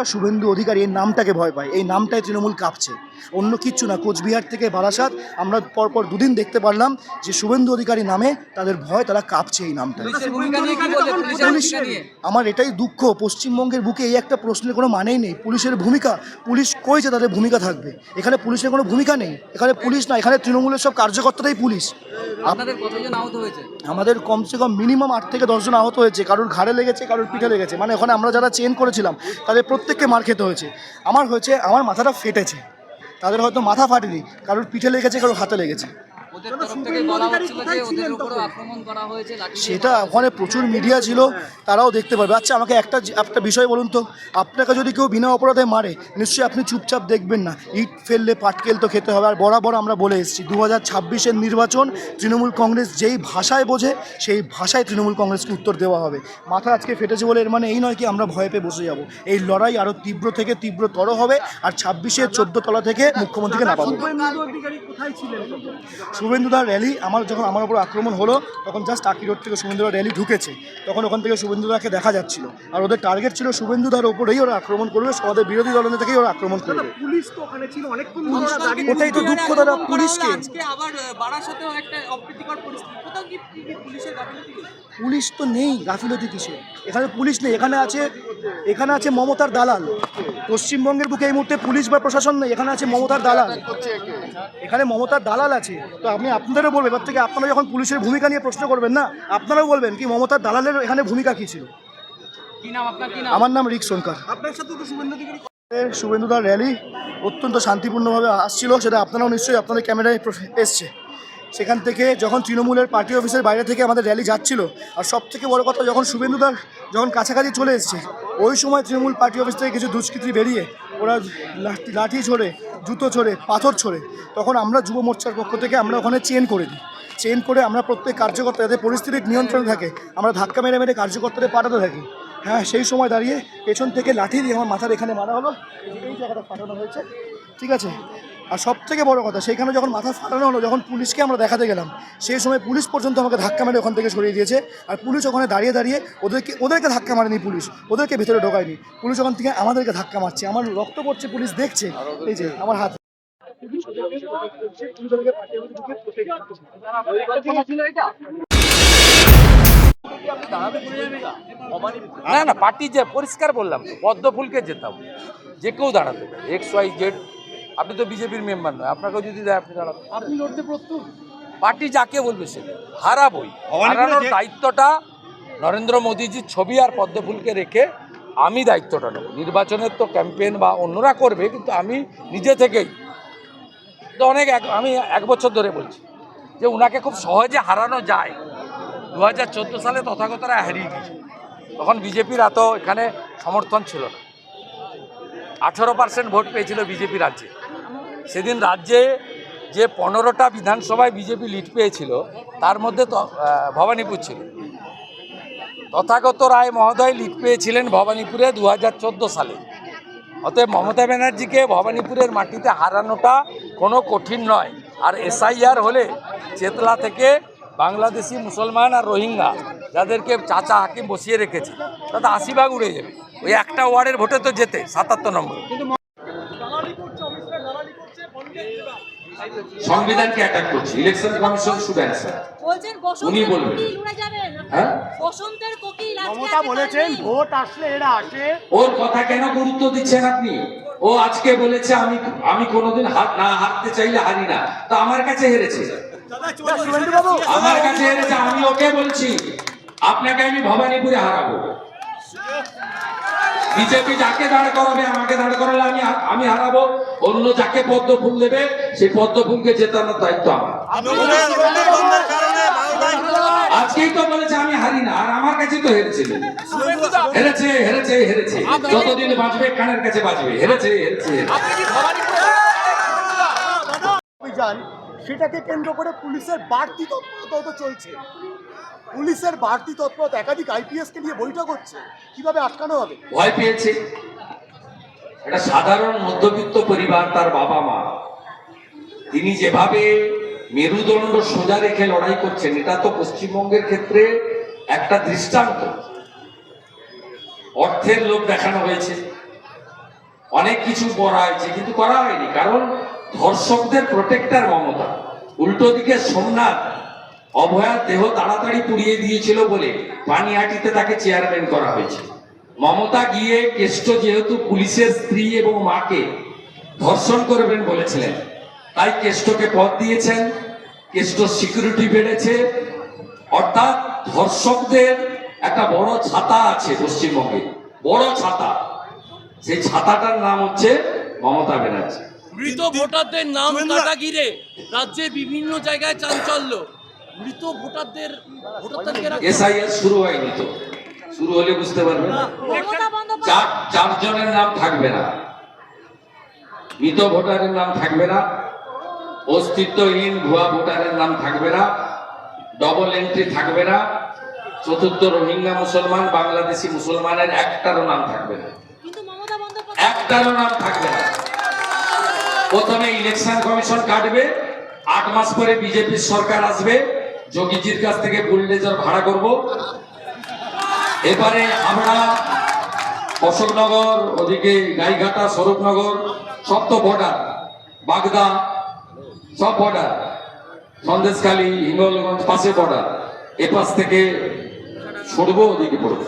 ওরা শুভেন্দু অধিকারী এই নামটাকে ভয় পায়। এই নামটাই তৃণমূল কাঁপছে। অন্য কিচ্ছু না। কোচবিহার থেকে বারাসাত আমরা পরপর দুদিন দেখতে পারলাম যে শুভেন্দু অধিকারী নামে তাদের ভয় তারা কাঁপছে এই নামটা আমার এটাই দুঃখ। পশ্চিমবঙ্গের বুকে এই একটা প্রশ্নের কোনো মানেই নেই। পুলিশের ভূমিকা পুলিশ কইছে তাদের ভূমিকা থাকবে? এখানে পুলিশের কোনো ভূমিকা নেই। এখানে পুলিশ না এখানে তৃণমূলের সব কার্যকর্তারাই পুলিশ। আপনাদের কতজন আহত হয়েছে? আমাদের কমসে কম মিনিমাম আট থেকে দশজন আহত হয়েছে। কারোর ঘাড়ে লেগেছে কারোর পিঠে লেগেছে। মানে ওখানে আমরা যারা চেন করেছিলাম তাদের প্রত্যেককে মার খেতে হয়েছে। আমার হয়েছে আমার মাথাটা ফেটেছে। তাদের হয়তো মাথা ফাটেনি কারোর পিঠে লেগেছে কারোর হাতে লেগেছে। ওদের তরফ থেকে বলা হচ্ছিল যে ওদের উপরও আক্রমণ করা হয়েছে লাঠি দিয়ে সেটা ওখানে প্রচুর মিডিয়া ছিল তারাও দেখতে পারবে। আচ্ছা আমাকে একটা একটা বিষয় বলুন তো আপনাকে যদি কেউ বিনা অপরাধে মারে নিশ্চয়ই আপনি চুপচাপ দেখবেন না। ইট ফেললে পাটকেল তো খেতে হবে। আর বরাবর আমরা বলে এসেছি দু হাজার ছাব্বিশের নির্বাচন তৃণমূল কংগ্রেস যেই ভাষায় বোঝে সেই ভাষায় তৃণমূল কংগ্রেসকে উত্তর দেওয়া হবে। মাথা আজকে ফেটেছে বলে এর মানে এই নয় কি আমরা ভয় পেয়ে বসে যাব। এই লড়াই আরও তীব্র থেকে তীব্রতর হবে আর ছাব্বিশের চোদ্দ তলা থেকে মুখ্যমন্ত্রীকে নামাবো। শুভেন্দুদার র্যালি আমার যখন আমার উপর আক্রমণ হলো তখন জাস্ট আকি রোড থেকে শুভেন্দুদার র্যালি ঢুকেছে। তখন ওখান থেকে শুভেন্দুদাকে দেখা যাচ্ছিল। আর ওদের টার্গেট ছিল শুভেন্দুদার ওপরেই ওরা আক্রমণ করবে আমাদের বিরোধী দলের থেকেই ওরা আক্রমণ করবে। পুলিশ তো ওখানে ছিল অনেকক্ষণ ধরে ওরা দাঁড়িয়ে ওটাই তো দুঃখ দাদা পুলিশকে। আবার বারাসাতেও একটা অপ্রীতিকর পরিস্থিতি। কোথাও কি কি- কি পুলিশের গাফিলতি পুলিশ তো নেই গাফিলতি কিসে এখানে পুলিশ নেই এখানে আছে এখানে আছে মমতার দালাল। পশ্চিমবঙ্গের বুকে এই মুহূর্তে পুলিশ বা প্রশাসন নেই এখানে আছে মমতার দালাল। এখানে মমতার দালাল আছে। তো আপনি আপনাদেরও বলবেন এবার থেকে আপনারা যখন পুলিশের ভূমিকা নিয়ে প্রশ্ন করবেন না আপনারাও বলবেন কি মমতার দালালের এখানে ভূমিকা কী ছিল? আমার নাম রিক সোনকার। আপনার সাথে শুভেন্দুদার র্যালি অত্যন্ত শান্তিপূর্ণভাবে আসছিল সেটা আপনারাও নিশ্চয়ই আপনাদের ক্যামেরায় এসছে। সেখান থেকে যখন তৃণমূলের পার্টি অফিসের বাইরে থেকে আমাদের র্যালি যাচ্ছিল আর সব থেকে বড় কথা যখন শুভেন্দুদার যখন কাছাকাছি চলে এসছে ওই সময় তৃণমূল পার্টি অফিস থেকে কিছু দুষ্কৃতি বেরিয়ে ওরা লাঠি ছড়ে, জুতো ছড়ে, পাথর ছড়ে, তখন আমরা যুব মোর্চার পক্ষ থেকে আমরা ওখানে চেন করে দিই। চেন করে আমরা প্রত্যেক কার্যকর্তা যাতে পরিস্থিতির নিয়ন্ত্রণে থাকে, আমরা ধাক্কা মেরে মেরে কার্যকর্তাদের পাঠাতে থাকি। হ্যাঁ সেই সময় দাঁড়িয়ে পেছন থেকে লাঠি দিয়ে আমার মাথার এখানে মারা হলো। এই জায়গাটা পাঠানো হয়েছে। ঠিক আছে? আর সব থেকে বড় কথা, সেইখানে যখন মাথা ফাটানো হলো, যখন পুলিশকে আমরা দেখাতে গেলাম, সেই সময় পুলিশ পর্যন্ত আমাকে ধাক্কা মেরে ওখান থেকে সরিয়ে দিয়েছে। আর পুলিশ ওখানে দাঁড়িয়ে দাঁড়িয়ে ওদেরকে ওদেরকে ধাক্কা মারেনি পুলিশ, ওদেরকে ভেতরে ঢোকায়নি। পুলিশ ওখান থেকে আমাদেরকে ধাক্কা মারছে, আমার রক্ত পড়ছে, পুলিশ দেখছে, এই যে আমার হাত। না না, পার্টি যে পরিষ্কার বললাম, পদ্ম ফুলকে যেতাম যে কেউ দাঁড়াতে এক্স ওয়াই জেড আপনি তো বিজেপির মেম্বার নয় আপনাকেও যদি দেয় আপনি দাঁড়াবেন। আপনি লড়তে প্রস্তুত? পার্টি যাকে বলবে সে হারাবই হারানোর দায়িত্বটা নরেন্দ্র মোদীজির ছবি আর পদ্মফুলকে রেখে আমি দায়িত্বটা নেব। নির্বাচনের তো ক্যাম্পেইন বা অন্যরা করবে কিন্তু আমি নিজে থেকেই তো অনেক এক- আমি এক বছর ধরে বলছি যে ওনাকে খুব সহজে হারানো যায়। দু হাজার চোদ্দ সালে তথাগতরা হারিয়ে গিয়েছে তখন বিজেপির এত এখানে সমর্থন ছিল না। আঠেরো পার্সেন্ট ভোট পেয়েছিল বিজেপি রাজ্যে। সেদিন রাজ্যে যে পনেরোটা বিধানসভায় বিজেপি লিড পেয়েছিল, তার মধ্যে ভবানীপুর ছিল। তথাগত রায় মহোদয় লিড পেয়েছিলেন ভবানীপুরে দু হাজার চোদ্দ সালে। অতএব মমতা ব্যানার্জিকে ভবানীপুরের মাটিতে হারানোটা কোনো কঠিন নয়। আর এসআইআর হলে চেতলা থেকে বাংলাদেশি মুসলমান আর রোহিঙ্গা, যাদেরকে চাচা হাকিম বসিয়ে রেখেছে, তাতে আশি ভাগ উড়ে যাবে। ওই একটা ওয়ার্ডের ভোটে তো যেতে, সাতাত্তর নম্বর দালালি করছে অফিসরা দালালি করছে বন্ধের দেবা সংবিধানকে অ্যাটাক করছে। ইলেকশন কমিশন শুড অ্যান্সার বলছেন উনি বলবেন। হ্যাঁ? বসন্তের কোকিল আজকে মমতা বলেছেন ভোট আসলে এরা আসে। ওর কথা কেন গুরুত্ব দিচ্ছেন আপনি? ও আজকে বলেছে আমি আমি কোনোদিন হার না হারতে চাইলে হারি না। তো আমার কাছে হেরেছে। আমার কাছে হেরেছে আমি ওকে বলছি আপনাকে আমি ভবানীপুরে হারাবো। বিজেপি যাকে দাঁড় করাবে আমাকে দাঁড় করালে আমি আমি হারাবো। অন্য যাকে পদ্ম ফুল দেবে সেই পদ্ম ফুলকে জেতানোর দায়িত্ব আমার। আজকেই তো বলেছে আমি হারি না আর আমার কাছে তো হেরেছে। হেরেছে হেরেছে হেরেছে। যতদিন বাঁচবে কানের কাছে বাঁচবে। হেরেছে হেরেছে হেরেছে। অভিযান সেটাকে কেন্দ্র করে পুলিশের বাড়তি তৎপরতা চলছে। পুলিশের বাড়তি তৎপরতা, একাধিক আইপিএস কে নিয়ে বৈঠক হচ্ছে। কীভাবে আটকানো হবে? ভয় পেয়েছে। একটা সাধারণ মধ্যবিত্ত পরিবার তার বাবা মা। তিনি যেভাবে মেরুদণ্ড সোজা রেখে লড়াই করছেন, এটা তো পশ্চিমবঙ্গের ক্ষেত্রে একটা দৃষ্টান্ত। অর্থের লোভ দেখানো হয়েছে। অনেক কিছু করা হয়েছে, কিন্তু করা হয়নি। কারণ ধর্ষকদের প্রোটেক্টার মমতা। উল্টো দিকে সোমনাথ অভয়ার দেহ তাড়াতাড়ি পুড়িয়ে দিয়েছিল বলে পানিহাটিতে তাকে চেয়ারম্যান করা হয়েছে। মমতা গিয়ে কেষ্ট যেহেতু পুলিশের স্ত্রী এবং মাকে ধর্ষণ করবেন বলেছিলেন, তাই কেষ্টকে পদ দিয়েছেন। কেষ্ট সিকিউরিটি বেড়েছে। অর্থাৎ ধর্ষকদের একটা বড় ছাতা আছে পশ্চিমবঙ্গে, বড় ছাতা। সেই ছাতাটার নাম হচ্ছে মমতা ব্যানার্জি। মৃত ভোটারদের নাম কাটা ঘিরে রাজ্যে বিভিন্ন জায়গায় চাঞ্চল্য। মৃত ভোটারদের ভোটার এসআইএস শুরু হয়নি তো। শুরু হলে বুঝতে পারবেন চার চারজনের নাম থাকবে না। মৃত ভোটারের নাম থাকবে না। অস্তিত্বহীন ভুয়া ভোটারের নাম থাকবে না। ডবল এন্ট্রি থাকবে না। চতুর্থ রোহিঙ্গা মুসলমান বাংলাদেশি মুসলমানের একটারও নাম থাকবে না। একটারও নাম থাকবে না। প্রথমে ইলেকশন কমিশন কাটবে, আট মাস পরে বিজেপির সরকার আসবে, যোগীজির কাছ থেকে বুলডেজার ভাড়া করব। এবারে আমরা অশোকনগর, ওদিকে গাইঘাটা, স্বরূপনগর, সব তো বর্ডার বাগদা, সব বর্ডার সন্দেশখালী, হিঙ্গলগঞ্জ, পাশে বর্ডার এপাশ থেকে সরবো, ওদিকে পড়ব।